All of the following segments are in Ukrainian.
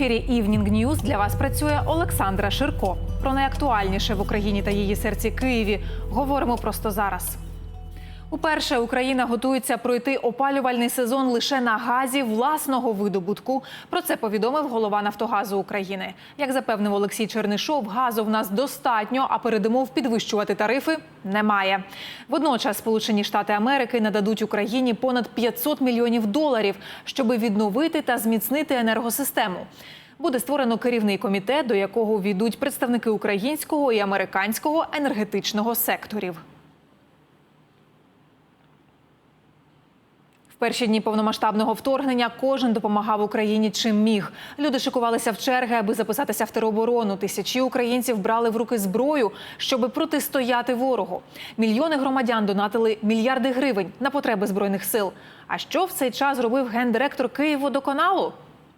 ефірі Evening News для вас працює Олександра Ширко. Про найактуальніше в Україні та її серці Києві говоримо просто зараз. Уперше Україна готується пройти опалювальний сезон лише на газі власного видобутку. Про це повідомив голова Нафтогазу України. Як запевнив Олексій Чернишов, газу в нас достатньо, а передумов підвищувати тарифи немає. Водночас Сполучені Штати Америки нададуть Україні понад 500 мільйонів доларів, щоби відновити та зміцнити енергосистему. Буде створено керівний комітет, до якого війдуть представники українського і американського енергетичного секторів. Перші дні повномасштабного вторгнення кожен допомагав Україні чим міг. Люди шикувалися в черги, аби записатися в тероборону. Тисячі українців брали в руки зброю, щоби протистояти ворогу. Мільйони громадян донатили мільярди гривень на потреби збройних сил. А що в цей час робив гендиректор Київводоканалу?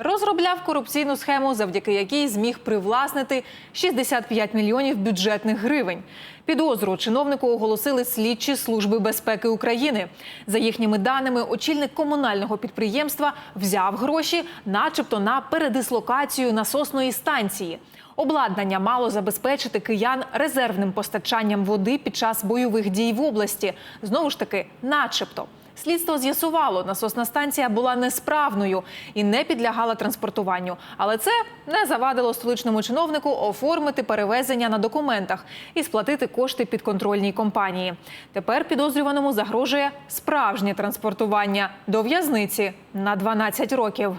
Розробляв корупційну схему, завдяки якій зміг привласнити 65 мільйонів бюджетних гривень. Підозру чиновнику оголосили слідчі служби безпеки України. За їхніми даними, очільник комунального підприємства взяв гроші, начебто на передислокацію насосної станції. Обладнання мало забезпечити киян резервним постачанням води під час бойових дій в області. Знову ж таки, начебто. Слідство з'ясувало, насосна станція була несправною і не підлягала транспортуванню. Але це не завадило столичному чиновнику оформити перевезення на документах і сплатити кошти підконтрольній компанії. Тепер підозрюваному загрожує справжнє транспортування до в'язниці на 12 років.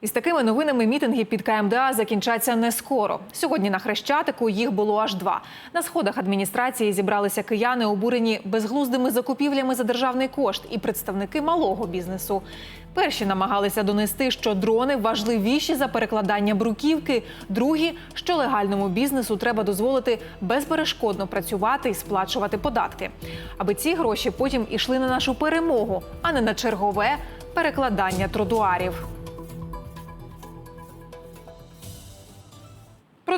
Із такими новинами мітинги під КМДА закінчаться не скоро. Сьогодні на Хрещатику їх було аж два. На сходах адміністрації зібралися кияни, обурені безглуздими закупівлями за державний кошт і представники малого бізнесу. Перші намагалися донести, що дрони важливіші за перекладання бруківки. Другі, що легальному бізнесу треба дозволити безперешкодно працювати і сплачувати податки, аби ці гроші потім ішли на нашу перемогу, а не на чергове перекладання тротуарів.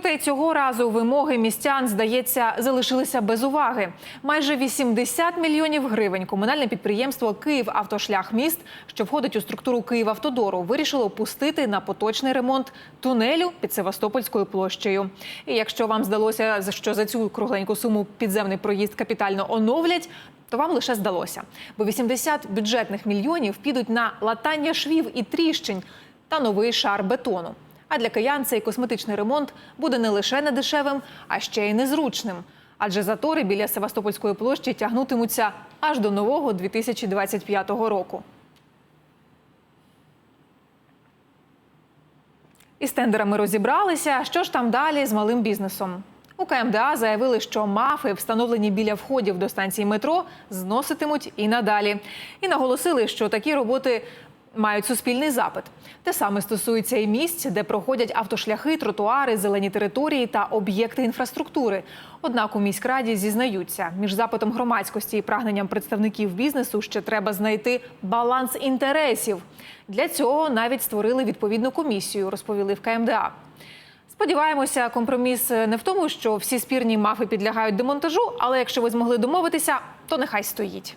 Проте цього разу вимоги містян, здається, залишилися без уваги. Майже 80 мільйонів гривень комунальне підприємство «Київавтошляхміст», що входить у структуру «Київавтодору», вирішило пустити на поточний ремонт тунелю під Севастопольською площею. І якщо вам здалося, що за цю кругленьку суму підземний проїзд капітально оновлять, то вам лише здалося, бо 80 бюджетних мільйонів підуть на латання швів і тріщин та новий шар бетону. А для киян цей косметичний ремонт буде не лише недешевим, а ще й незручним. Адже затори біля Севастопольської площі тягнутимуться аж до нового 2025 року. Із тендерами розібралися. Що ж там далі з малим бізнесом? У КМДА заявили, що мафи, встановлені біля входів до станції метро, зноситимуть і надалі. І наголосили, що такі роботи мають суспільний запит. Те саме стосується і місць, де проходять автошляхи, тротуари, зелені території та об'єкти інфраструктури. Однак у міськраді зізнаються, між запитом громадськості і прагненням представників бізнесу ще треба знайти баланс інтересів. Для цього навіть створили відповідну комісію, розповіли в КМДА. Сподіваємося, компроміс не в тому, що всі спірні мафи підлягають демонтажу, але якщо ви змогли домовитися, то нехай стоїть.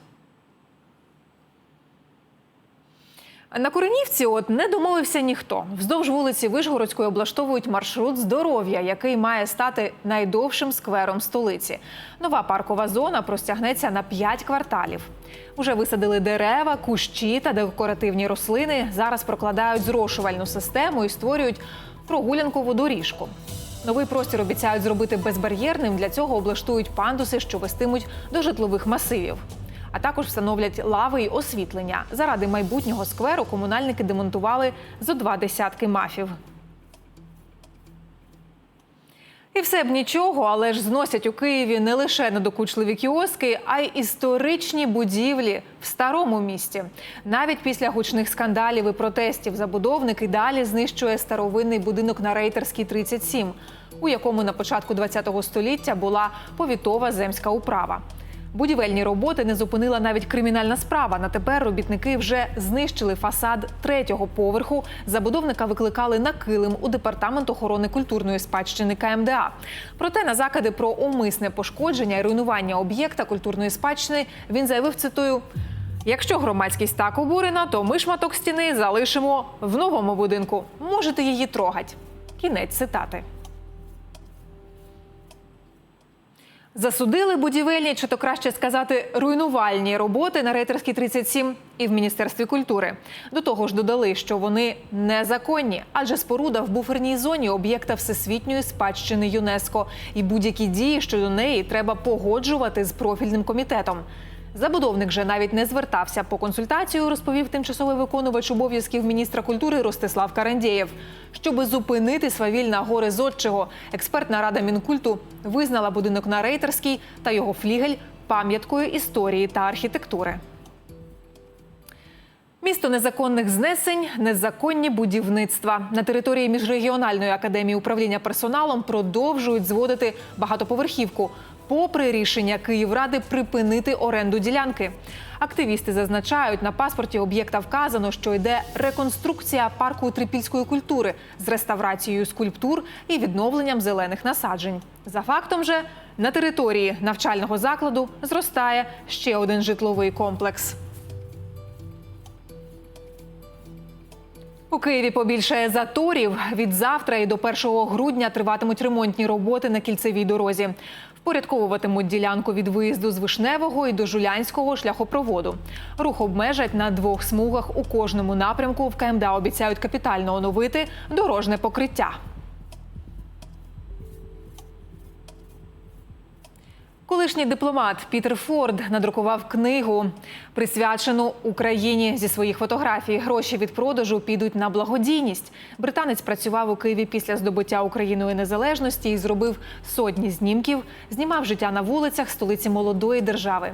На Куренівці от не домовився ніхто. Вздовж вулиці Вишгородської облаштовують маршрут здоров'я, який має стати найдовшим сквером столиці. Нова паркова зона простягнеться на 5 кварталів. Уже висадили дерева, кущі та декоративні рослини. Зараз прокладають зрошувальну систему і створюють прогулянкову доріжку. Новий простір обіцяють зробити безбар'єрним. Для цього облаштують пандуси, що вестимуть до житлових масивів. А також встановлять лави й освітлення. Заради майбутнього скверу комунальники демонтували зо два десятки мафів. І все б нічого, але ж зносять у Києві не лише недокучливі кіоски, а й історичні будівлі в старому місті. Навіть після гучних скандалів і протестів забудовник і далі знищує старовинний будинок на Рейтерській 37, у якому на початку ХХ століття була повітова земська управа. Будівельні роботи не зупинила навіть кримінальна справа. На тепер робітники вже знищили фасад третього поверху. Забудовника викликали на килим у департамент охорони культурної спадщини КМДА. Проте на закиди про умисне пошкодження і руйнування об'єкта культурної спадщини він заявив цитую. Якщо громадськість так обурена, то ми шматок стіни залишимо в новому будинку. Можете її трогать. Кінець цитати. Засудили будівельні, чи то краще сказати, руйнувальні роботи на рейтерській 37 і в міністерстві культури. До того ж, додали, що вони незаконні, адже споруда в буферній зоні об'єкта всесвітньої спадщини ЮНЕСКО, і будь-які дії щодо неї треба погоджувати з профільним комітетом. Забудовник же навіть не звертався по консультацію, розповів тимчасовий виконувач обов'язків міністра культури Ростислав Карандєєв. Щоби зупинити свавіль на гори зодчого, експертна рада мінкульту визнала будинок на рейтерській та його флігель пам'яткою історії та архітектури. Місто незаконних знесень, незаконні будівництва на території міжрегіональної академії управління персоналом продовжують зводити багатоповерхівку, попри рішення Київради припинити оренду ділянки. Активісти зазначають, на паспорті об'єкта вказано, що йде реконструкція парку трипільської культури з реставрацією скульптур і відновленням зелених насаджень. За фактом же на території навчального закладу зростає ще один житловий комплекс. У Києві побільшає заторів. Від завтра і до 1 грудня триватимуть ремонтні роботи на кільцевій дорозі. Впорядковуватимуть ділянку від виїзду з Вишневого і до Жулянського шляхопроводу. Рух обмежать на двох смугах у кожному напрямку. В КМДА обіцяють капітально оновити дорожне покриття. Колишній дипломат Пітер Форд надрукував книгу, присвячену Україні зі своїх фотографій. Гроші від продажу підуть на благодійність. Британець працював у Києві після здобуття Україною незалежності і зробив сотні знімків. Знімав життя на вулицях столиці молодої держави.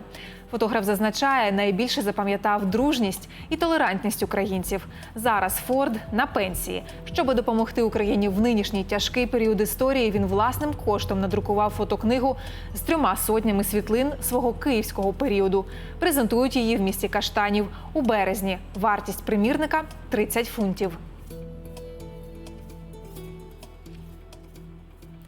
Фотограф зазначає, найбільше запам'ятав дружність і толерантність українців. Зараз Форд на пенсії. Щоби допомогти Україні в нинішній тяжкий період історії, він власним коштом надрукував фотокнигу з трьома сотнями світлин свого київського періоду. Презентують її в місті Каштанів у березні. Вартість примірника 30 фунтів.